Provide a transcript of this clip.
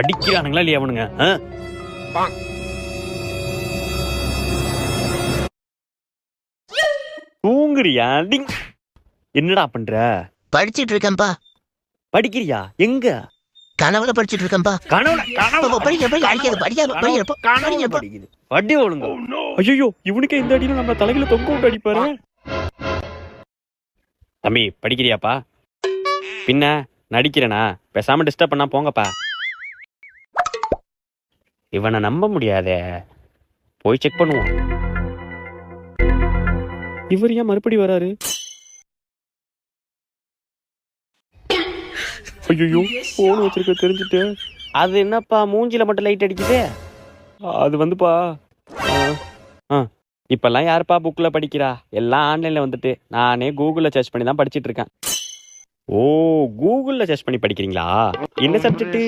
படிக்கிறானுங்களா இல்லையா அவனுங்க? தூங்குறியா? டிங். என்னடா பண்ற? படிச்சிட்டு இருக்கேன்பா படிக்கிறியா? எங்க? கனவுல படிச்சிட்டு இருக்கேன்பா கனவுல கனவுல படிக்க படிக்க அடிக்காது படிக்காது படிக்கிறப்போ கனவுல படிக்கிறப்போ படிக்குது. வட்டி ஒழுங்க. ஐயோ இவனுக்கு இந்த அடியில நம்ம தலையில தொங்க விட்டு அடிப்பாரு தம்பி படிக்கிறியாப்பா? பின்ன நடிக்கிறேனா? பேசாம டிஸ்டர்ப் பண்ணா போங்கப்பா. இவனை நம்ப முடியாதே. போய் செக் பண்ணுவோம். இவர் ஏன் மறுபடி வராரு? ஐயோ போன் வச்சிருக்க தெரிஞ்சுட்டு அது என்னப்பா மூஞ்சில மட்டும் லைட் அடிக்குதே? அது வந்துப்பா. ஆ, இப்பெல்லாம் யாருப்பா புக்கில் படிக்கிறா? எல்லாம் ஆன்லைனில் வந்துட்டு. நானே கூகுளில் சர்ச் பண்ணி தான் படிச்சிட்டு இருக்கேன். ஓ கூகுளில் சர்ச் பண்ணி படிக்கிறீங்களா? என்ன சப்ஜெக்ட்